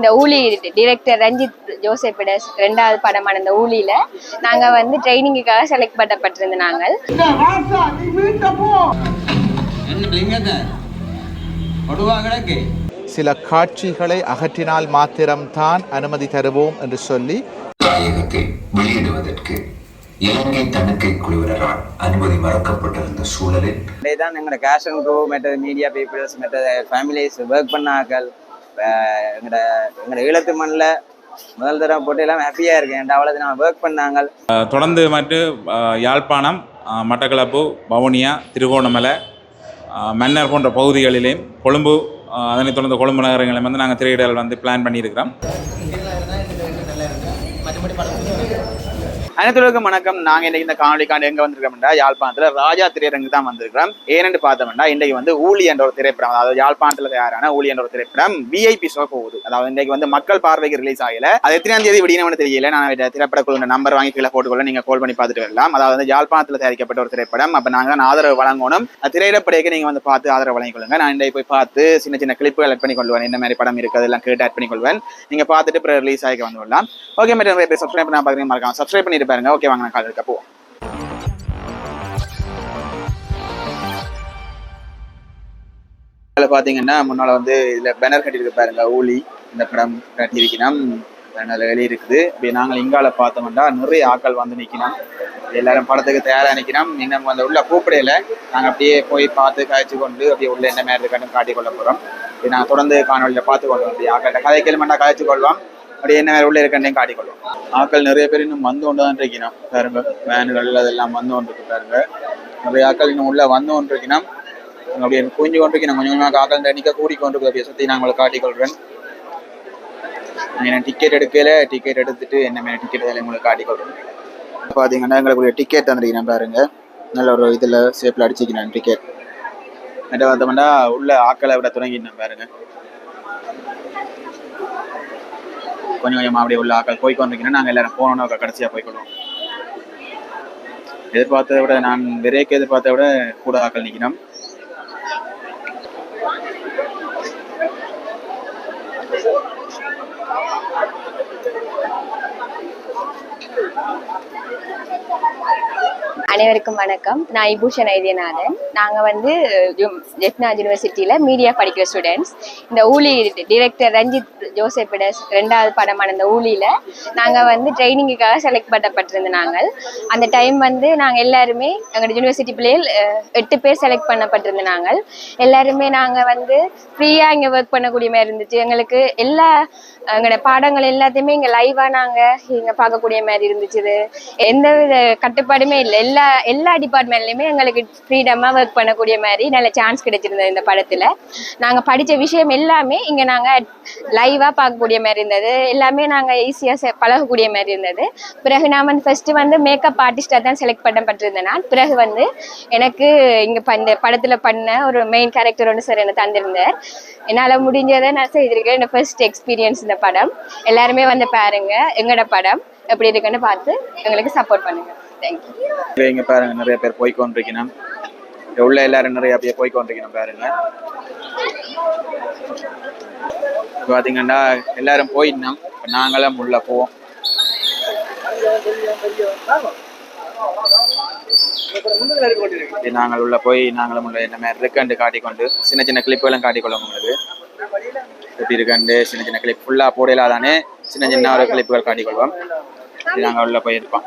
இந்த ஊழி டிரெக்டர் ரஞ்சித் ஜோசப்பிட ரெண்டாவது படமான இந்த ஊழியில நாங்க வந்து ட்ரைனிங்குக்காக செலக்ட் பண்ணப்பட்டிருந்த நாங்கள். சில காட்சிகளை அகற்றினால் மாத்திரம்தான் அனுமதி தருவோம் என்று சொல்லி தாயகத்தை வெளியிடுவதற்கு இலங்கை தணிக்கை குழுவினரால் அனுமதி மறக்கப்பட்டிருந்த சூழலில் தான் எங்களோட cash and crew matter media peoples matter families work பண்ணாக்கள் எங்களோட எங்களோட ஈழத்து மண்ணில் முதல் தடவை போட்டு எல்லாம் ஹாப்பியாக இருக்கேன். அவ்வளோ நான் ஒர்க் பண்ணாங்க. தொடர்ந்து அஹ், யாழ்ப்பாணம் மட்டக்களப்பு வவுனியா திருகோணமலை மன்னர் போன்ற பகுதிகளிலேயும் கொழும்பு அதனைத் தொடர்ந்து கொழும்பு நகரங்களையும் வந்து நாங்கள் திரையிடல் வந்து பிளான் பண்ணியிருக்கிறோம். அனைத்துலகம் வணக்கம். நாங்க இன்னைக்கு இந்த காணொலிக்காண்டு எங்க வந்திருக்கோம்டா யாழ்ப்பாணத்துல ராஜா திரையரங்கு தான் வந்திருக்கிறோம். ஏனென்று பார்த்தோம்னா இன்னைக்கு வந்து ஊழி என்ற ஒரு திரைப்படம் அதாவது யாழ்ப்பாணத்துல தயாரான ஊழி என்ற ஒரு திரைப்படம் விஐபி ஷோ போகுது. அதாவது இன்னைக்கு வந்து மக்கள் பார்வைக்கு ரிலீஸ் ஆகல. அது எத்தனாம் தேதி விடினவனு தெரியல. நான் திரைப்பட குழு நம்பர் வாங்கி கீழே போட்டுக்கொள்ள நீங்க கால் பண்ணி பார்த்துட்டு வரலாம். அதாவது வந்து யாழ்ப்பாணத்துல தயாரிக்கப்பட்ட ஒரு திரைப்படம். அப்ப நாங்க தான் ஆதரவு வழங்கணும். திரையிடப்படையே திரையிடப்படைக்கு நீங்க வந்து பார்த்து ஆதரவு வழங்கிக்கொள்ளுங்க. நான் இன்னைக்கு போய் பார்த்து சின்ன சின்ன கிளிப்புகள் ஆட் பண்ணி கொள்வேன். என்ன மாதிரி படம் இருக்குது எல்லாம் கேட்டு ஆட் பண்ணி கொள்வேன். நீங்க பார்த்துட்டு ரிலீஸ் ஆகி வந்து விடலாம் ஓகே மேடம் சப்ஸ்கிரைப் பண்ண பாக்குறீங்க மறக்காம சப்ஸ்கிரைப் பண்ணிட்டு பாருங்க. ஓகே வாங்க நான் கால் எடுக்க போவோம். பாத்தீங்கன்னா முன்னால வந்து இதுல பேனர் கட்டியிருக்கு பாருங்க. ஊலி இந்த படம் கட்டியிருக்கணும். பேனர் வெளியிருக்குது இருக்குது நாங்கள் இங்கால பார்த்தோம்னா நிறைய ஆட்கள் வந்து நிற்கணும். எல்லாரும் படத்துக்கு தயாராக நிக்கணும் இன்னும் அந்த உள்ள கூப்பிடையில நாங்க அப்படியே போய் பார்த்து காய்ச்சி கொண்டு அப்படியே உள்ள என்ன மாதிரி இருக்கான்னு காட்டிக் கொள்ள போறோம். இப்படி தொடர்ந்து காணொலியில் பார்த்து கொள்வோம். அப்படியே ஆக்கள்கிட்ட கதை கேள்விமண்டா காய்ச்சி கொள்வோம். அப்படியே என்ன உள்ள இருக்கேன்னு காட்டிக் ஆக்கள் ஆட்கள் நிறைய பேர் இன்னும் வந்து கொண்டு தான் இருக்கணும் பாருங்க வேன்கள் அதெல்லாம் வந்து கொண்டு இருக்கு பாருங்க. நிறைய ஆட்கள் இன்னும் உள்ள வந்து கொண்டு இருக்கணும் அப்படியே குஞ்சு கொண்டு இருக்கணும் கொஞ்சம் கொஞ்சமாக ஆக்கள் நிக்க கூடி கொண்டு அப்படியே சுற்றி நான் உங்களை காட்டிக்கொள்கிறேன் நான் டிக்கெட் எடுக்கல. டிக்கெட் எடுத்துட்டு என்ன டிக்கெட் அதில் உங்களுக்கு காட்டிக்கொள்றேன். பார்த்தீங்கன்னா எங்களுக்கு டிக்கெட் தந்துருக்கிறேன் பாருங்க. நல்ல ஒரு இதில் சேஃபில் அடிச்சுக்கிறேன் டிக்கெட் என்ன பார்த்தோம்னா உள்ள ஆக்களை விட தொடங்கிட்டேன் பாருங்க. கொஞ்சம் கொஞ்சமாக அப்படியே உள்ள ஆக்கள் போய் கொண்டிருக்கணும் நாங்கள் எல்லாரும் போனோம்னா கடைசியாக போய்க்கொள்வோம். எதிர்பார்த்ததை விட நான் விரைக்கு எதிர்பார்த்ததை விட கூட ஆக்கள் நிற்கணும் அனைவருக்கும் வணக்கம். நான் இபூஷன் ஐதியநாதன் நாங்கள் வந்து ஜெஃப்னாஜ் யூனிவர்சிட்டியில் மீடியா படிக்கிற ஸ்டூடெண்ட்ஸ் இந்த ஊழி டிரெக்டர் ரஞ்சித் ஜோசப்பிட ரெண்டாவது படமான இந்த ஊழியில் நாங்கள் வந்து ட்ரைனிங்குக்காக செலக்ட் பண்ணப்பட்டிருந்த நாங்கள். அந்த டைம் வந்து நாங்கள் எல்லாருமே எங்களோட யூனிவர்சிட்டி பிள்ளைகள் எட்டு பேர் செலக்ட் பண்ணப்பட்டிருந்த நாங்கள். எல்லாருமே நாங்கள் வந்து ஃப்ரீயாக இங்கே ஒர்க் பண்ணக்கூடிய மாதிரி இருந்துச்சு. எங்களுக்கு எல்லா எங்களோட பாடங்கள் எல்லாத்தையுமே இங்கே லைவாக நாங்கள் இங்கே பார்க்கக்கூடிய மாதிரி இருந்துச்சு எந்த வித கட்டுப்பாடுமே இல்லை. எல்லா எல்லா டிபார்ட்மெண்ட்லையுமே எங்களுக்கு ஃப்ரீடமாக ஒர்க் பண்ணக்கூடிய மாதிரி நல்ல சான்ஸ் கிடைச்சிருந்தது இந்த படத்தில். நாங்கள் படித்த விஷயம் எல்லாமே இங்கே நாங்கள் லைவாக பார்க்கக்கூடிய மாதிரி இருந்தது. எல்லாமே நாங்கள் ஈஸியாக பழகக்கூடிய மாதிரி இருந்தது. பிறகு நான் வந்து ஃபஸ்ட்டு வந்து மேக்கப் ஆர்டிஸ்டாக தான் செலக்ட் பண்ணப்பட்டிருந்தேன் நான் பிறகு வந்து எனக்கு இங்கே இந்த படத்தில் பண்ண ஒரு மெயின் கேரக்டர் ஒன்று சார் எனக்கு தந்திருந்தார். என்னால் முடிஞ்சதை நான் செய்திருக்கேன் என்னோட ஃபர்ஸ்ட் எக்ஸ்பீரியன்ஸ் இந்த படம். எல்லாருமே வந்து பாருங்க எங்களோட படம். எப்படி இருக்குன்னு பார்த்து எங்களுக்கு சப்போர்ட் பண்ணுங்க. தேங்க்யூ இங்க பாருங்க நிறைய பேர் போய் கொண்டிருக்கணும் உள்ள எல்லாரும் நிறைய அப்படியே போய் கொண்டிருக்கணும் பாருங்க. இப்ப பாத்தீங்கன்னா எல்லாரும் போயிடணும். நாங்களும் உள்ள போவோம். நாங்கள் உள்ள போய் நாங்களும் உள்ள என்ன மாதிரி இருக்கண்டு காட்டிக்கொண்டு சின்ன சின்ன கிளிப்புகளும் காட்டிக்கொள்ளும் உங்களுக்கு. எப்படி இருக்கண்டு சின்ன சின்ன கிளிப் ஃபுல்லா போடையிலாதானே சின்ன சின்ன ஒரு கிளிப்புகள் காட்டிக்கொள்வோம். நாங்கள் உள்ள போயிருப்போம்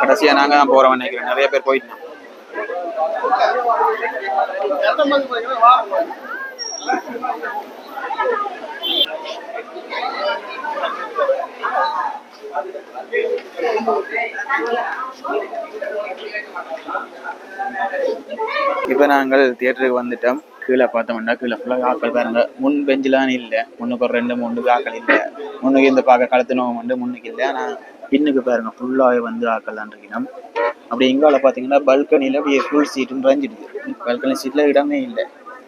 கடைசியா நாங்க தான் போறோம் நினைக்கிறேன். நிறைய பேர் போயிட்டோம் இப்போ நாங்கள் தியேட்டருக்கு வந்துட்டோம். கீழே பார்த்தோம்னா கீழே ஃபுல்லாக ஆக்கள் பாருங்க. முன் பெஞ்செலாம் இல்லை. முன்னுக்கு ஒரு ரெண்டு மூணு ஆக்கள் இல்லை. முன்னுக்கு இந்த பார்க்க கழுத்து நோவு வந்து முன்னுக்கு இல்லை. ஆனால் பின்னுக்கு பாருங்க ஃபுல்லாகவே வந்து ஆக்கள் தான் இருக்கணும் அப்படி எங்கால பார்த்தீங்கன்னா பல்கனியில் அப்படியே ஃபுல் சீட்டு நிறைஞ்சிடுது பல்கனி சீட்டில் இடமே இல்லை.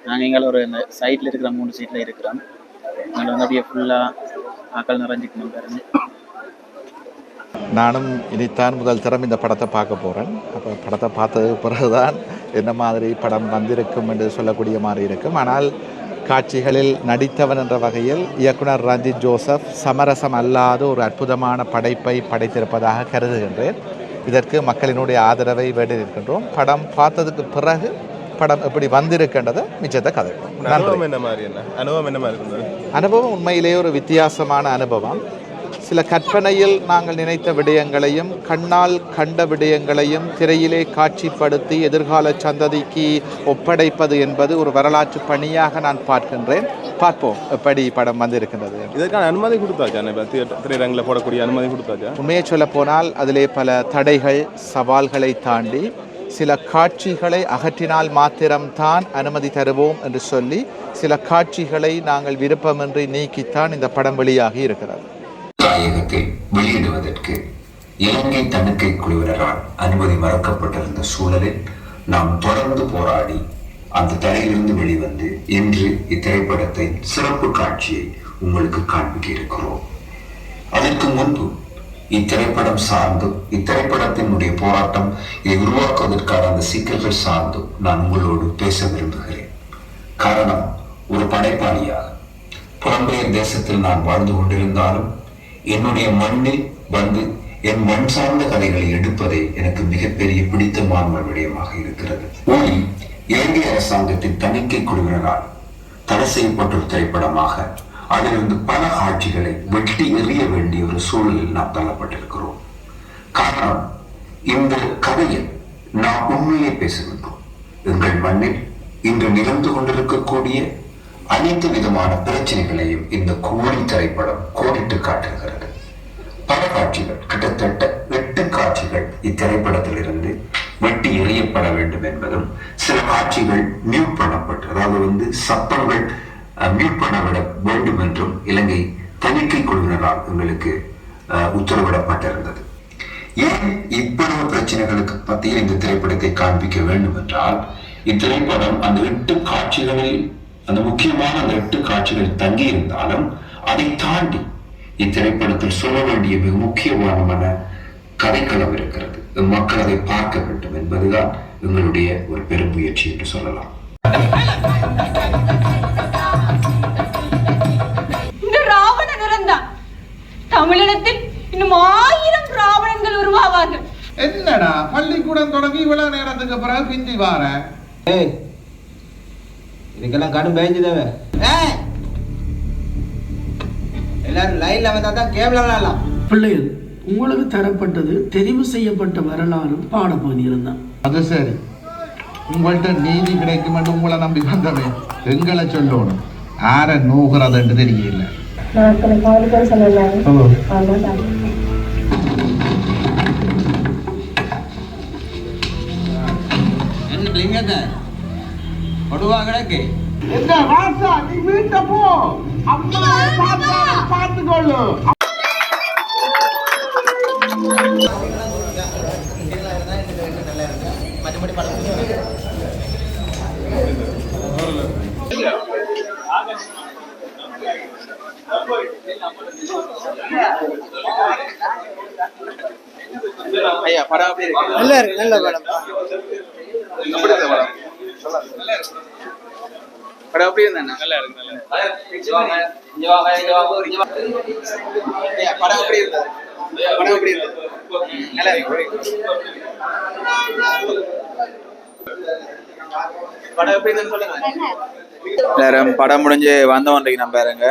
நாங்கள் எங்கால ஒரு சைட்டில் இருக்கிற மூணு சீட்டில் இருக்கிறோம். அதில் வந்து அப்படியே ஃபுல்லாக ஆக்கள் நிறைஞ்சிக்கணும் பாருங்க. நானும் இனித்தான் முதல் தரம் இந்த படத்தை பார்க்க போகிறேன் அப்போ படத்தை பார்த்ததுக்கு பிறகுதான் என்ன மாதிரி படம் வந்திருக்கும் என்று சொல்லக்கூடிய மாதிரி இருக்கும். ஆனால் காட்சிகளில் நடித்தவன் என்ற வகையில் இயக்குனர் ரஞ்சித் ஜோசப் சமரசம் அல்லாத ஒரு அற்புதமான படைப்பை படைத்திருப்பதாக கருதுகின்றேன். இதற்கு மக்களினுடைய ஆதரவை வேண்டியிருக்கின்றோம். படம் பார்த்ததுக்கு பிறகு படம் எப்படி வந்திருக்கின்றதை மிச்சத்தை கதை அனுபவம் என்ன மாதிரி என்ன? அனுபவம் என்ன மாதிரி அனுபவம் உண்மையிலேயே ஒரு வித்தியாசமான அனுபவம். சில கற்பனையில் நாங்கள் நினைத்த விடயங்களையும் கண்ணால் கண்ட விடயங்களையும் திரையிலே காட்சிப்படுத்தி எதிர்கால சந்ததிக்கு ஒப்படைப்பது என்பது ஒரு வரலாற்று பணியாக நான் பார்க்கின்றேன். பார்ப்போம் எப்படி படம் வந்திருக்கின்றது. இதற்கான அனுமதி கொடுத்தாச்சா? திரையரங்கில் போடக்கூடிய அனுமதி கொடுத்தாச்சா? உண்மையை சொல்ல போனால் அதிலே பல தடைகள் சவால்களை தாண்டி சில காட்சிகளை அகற்றினால் மாத்திரம்தான் அனுமதி தருவோம் என்று சொல்லி சில காட்சிகளை நாங்கள் விருப்பமின்றி நீக்கித்தான் இந்த படம் வெளியாகி இருக்கிறது. தாயகத்தை வெளியிடுவதற்கு இலங்கை தணிக்கை குழுவினரால் அனுமதி மறக்கப்பட்டிருந்த சூழலில் நாம் தொடர்ந்து போராடி அந்த தடையிலிருந்து வெளிவந்து இன்று இத்திரைப்படத்தை சிறப்பு காட்சியை உங்களுக்கு காண்பிக்க இருக்கிறோம் அதற்கு முன்பு இத்திரைப்படம் சார்ந்தும் இத்திரைப்படத்தினுடைய போராட்டம் இதை உருவாக்குவதற்கான அந்த சிக்கல்கள் சார்ந்தும் நான் உங்களோடு பேச விரும்புகிறேன். காரணம் ஒரு படைப்பாளியாக புலம்பெயர் தேசத்தில் நான் வாழ்ந்து கொண்டிருந்தாலும் என்னுடைய மண்ணில் வந்து என் மண் சார்ந்த கதைகளை எடுப்பதே எனக்கு மிகப்பெரிய பிடித்தமான ஒரு விடயமாக இருக்கிறது. ஒளி இலங்கை அரசாங்கத்தின் தணிக்கை குழுவினரால் தடை செய்யப்பட்ட திரைப்படமாக அதிலிருந்து பல ஆட்சிகளை வெட்டி எறிய வேண்டிய ஒரு சூழலில் நாம் தள்ளப்பட்டிருக்கிறோம். காரணம் இந்த கதையில் நாம் உண்மையை பேசுகின்றோம் எங்கள் மண்ணில் இன்று நிகழ்ந்து கொண்டிருக்கக்கூடிய அனைத்து விதமான பிரச்சனைகளையும் இந்த கோடி திரைப்படம் கோடிட்டு காட்டுகிறது. பல காட்சிகள் கிட்டத்தட்ட எட்டு காட்சிகள் இத்திரைப்படத்திலிருந்து வெட்டி எறியப்பட வேண்டும் என்பதும் சில காட்சிகள் மியூட் பண்ணப்பட்டு அதாவது வந்து சத்தங்கள் மியூட் பண்ணவிட வேண்டும் என்றும் இலங்கை தணிக்கை குழுவினரால் எங்களுக்கு உத்தரவிடப்பட்டிருந்தது. ஏன் இவ்வளவு பிரச்சனைகளுக்கு மத்தியில் இந்த திரைப்படத்தை காண்பிக்க வேண்டும் என்றால் இத்திரைப்படம் அந்த எட்டு காட்சிகளில் அந்த முக்கியமான அந்த எட்டு காட்சிகளில் தங்கி இருந்தாலும் அதை தாண்டி இத்திரைப்படத்தில் சொல்ல வேண்டிய மிக முக்கியமான கதைக்களம் இருக்கிறது. மக்கள் அதை பார்க்க வேண்டும் என்பதுதான் எங்களுடைய ஒரு பெரும் முயற்சி என்று சொல்லலாம். தமிழினத்தில் இன்னும் ஆயிரம் ராவணன்கள் உருவாவார்கள். என்னடா பள்ளிக்கூடம் தொடங்கி இவ்வளவு நேரத்துக்கு பிறகு பிந்தி வார ஏய் இதுக்கெல்லாம் கடும் பேஞ்சு தேவை எல்லாரும் லைன்ல வந்தா தான் கேம்ல விளையாடலாம். பிள்ளைகள் உங்களுக்கு தரப்பட்டது தெரிவு செய்யப்பட்ட வரலாறும் பாடப்பகுதியிலும் தான். அது சரி. உங்கள்கிட்ட நீதி கிடைக்கும் என்று உங்களை நம்பி வந்தவன் எங்களை சொல்லணும். ஆர நோகிறதுன்னு தெரியல. என்ன கொடுவா கிடக்கு. என்ன ராசா நீ வீட்ட போ. அம்மா ஐயா படம் நல்ல இருக்கு நல்ல படம் படம் எப்படி இருந்தா நல்லா இருக்கு ஐயா படம் எப்படி இருந்தா படம் எப்படி இருந்தா நல்லா இருக்கு படம் எப்படி இருந்தா சொல்லுங்க படம் முடிஞ்சு வந்தவன்றைக்கு நம்ம பாருங்க.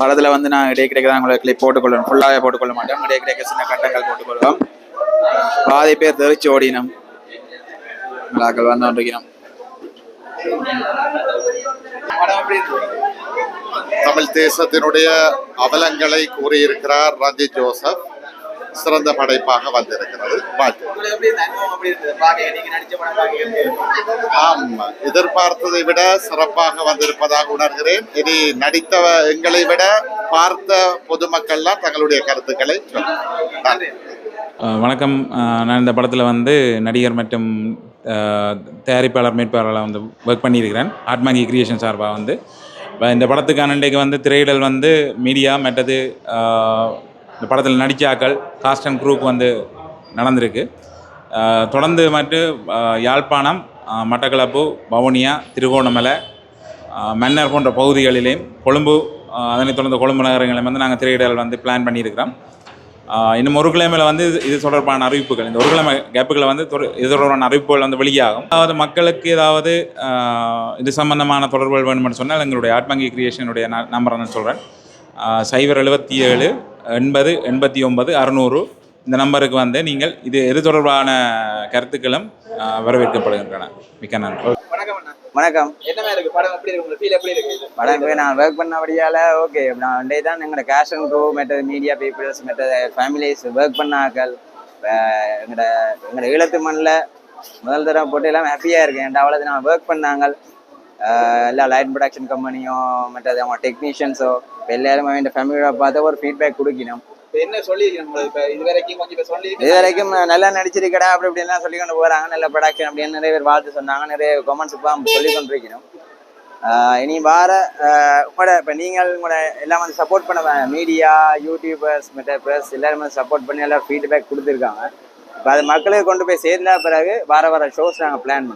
படத்துல வந்து நான் இடையே கிடைக்க தான் உங்களை கிளிப் போட்டுக்கொள்ளணும் ஃபுல்லாகவே போட்டுக்கொள்ள மாட்டோம் இடையே கிடைக்க சின்ன கட்டங்கள் போட்டுக்கொள்வோம். பாதி பேர் தெரிச்சு ஓடினோம் விழாக்கள் இருந்தது தமிழ் தேசத்தினுடைய அவலங்களை கூறியிருக்கிறார் ரஞ்சித் ஜோசப். சிறந்த படைப்பாக வந்திருக்கிறது. ஆம் எதிர்பார்த்ததை விட சிறப்பாக வந்திருப்பதாக உணர்கிறேன். இனி நடித்த எங்களை விட பார்த்த பொதுமக்கள்லாம் தங்களுடைய கருத்துக்களை வணக்கம். நான் இந்த படத்தில் வந்து நடிகர் மற்றும் தயாரிப்பாளர் மேற்பாளராக வந்து ஒர்க் பண்ணியிருக்கிறேன். ஆட்மாங்கி கிரியேஷன் சார்பாக வந்து. இப்போ இந்த படத்துக்கான இன்றைக்கு வந்து திரையிடல் வந்து மீடியா மற்றது இந்த படத்தில் நடித்த ஆக்கள் காஸ்ட் அண்ட் குரூப் வந்து நடந்திருக்கு. தொடர்ந்து மற்றும் யாழ்ப்பாணம் மட்டக்களப்பு வவுனியா திருகோணமலை மன்னர் போன்ற பகுதிகளிலேயும் கொழும்பு அதனைத் தொடர்ந்து கொழும்பு நகரங்களையும் வந்து நாங்கள் திரையிடல் வந்து பிளான் பண்ணியிருக்கிறோம். இன்னும் ஒரு கிழமையில வந்து இது- இது தொடர்பான அறிவிப்புகள். இந்த ஒரு கிழமை கேப்புகளை வந்து இது தொடர்பான அறிவிப்புகள் வந்து வெளியாகும். அதாவது மக்களுக்கு ஏதாவது இது சம்பந்தமான தொடர்புகள் வேணும்னு சொன்னால் எங்களுடைய ஆட்மங்கி கிரியேஷனுடைய நம்பரை நான் சொல்கிறேன் சைபர் எழுபத்தி ஏழு எண்பது எண்பத்தி ஒன்பது அறுநூறு. இந்த நம்பருக்கு வந்து நீங்கள் இது எது தொடர்பான கருத்துக்களும் வரவேற்கப்படுகின்றன. மிக்க நன்றி. வணக்கம். என்ன இருக்கு? படம் எப்படி இருக்கு? உங்களுக்கு ஃபீல் எப்படி இருக்கு? படம் போய் நான் ஒர்க் பண்ணபடியால் ஓகே நான் ஒன்றே தான் எங்களோட cash and crew matter media peoples matter families work பண்ணாக்கள் எங்களோட எங்களோட ஈழத்து மண்ணில் முதல் தடவை போட்டு எல்லாம் ஹாப்பியாக இருக்கேன். என்கிட்ட அவ்வளோ நான் ஒர்க் பண்ணாங்க எல்லா லைட் ப்ரொடக்ஷன் கம்பெனியும் மற்றது அவங்க டெக்னீஷியன்ஸோ எல்லாரும் என் ஃபேமிலியோட பார்த்து ஒரு ஃபீட்பேக் கொடுக்கணும். இப்ப என்ன சொல்லியிருக்கீங்க உங்களுக்கு? இப்ப இது வரைக்கும் கொஞ்சம் இப்ப சொல்லி இது வரைக்கும் நல்லா நடிச்சிருக்கடா அப்படி இப்படிலாம் சொல்லி கொண்டு போகிறாங்க நல்ல ப்ரொடக்ஷன் அப்படின்னு நிறைய பேர் வாழ்த்து சொன்னாங்க. நிறைய கமெண்ட்ஸ் இப்போ சொல்லி கொண்டிருக்கணும். இனி வார உங்களோட இப்போ நீங்கள் உங்களோட எல்லாம் வந்து சப்போர்ட் பண்ண மீடியா யூடியூபர்ஸ் மற்ற ப்ரெஸ் எல்லாரும் வந்து சப்போர்ட் பண்ணி எல்லாம் ஃபீட்பேக் கொடுத்துருக்காங்க. இப்போ அது மக்களுக்கு கொண்டு போய் சேர்ந்த பிறகு வார வார ஷோஸ் நாங்கள் பிளான்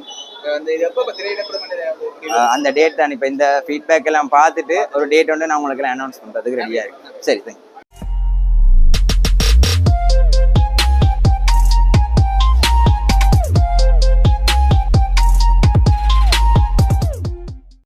ஆஹ் அந்த டேட் தான். இப்போ இந்த ஃபீட்பேக் எல்லாம் பார்த்துட்டு ஒரு டேட் வந்து நான் உங்களுக்கு எல்லாம் அனௌன்ஸ் பண்ணுறதுக்கு ரெடியாக இருக்கு சரி தேங்க்யூ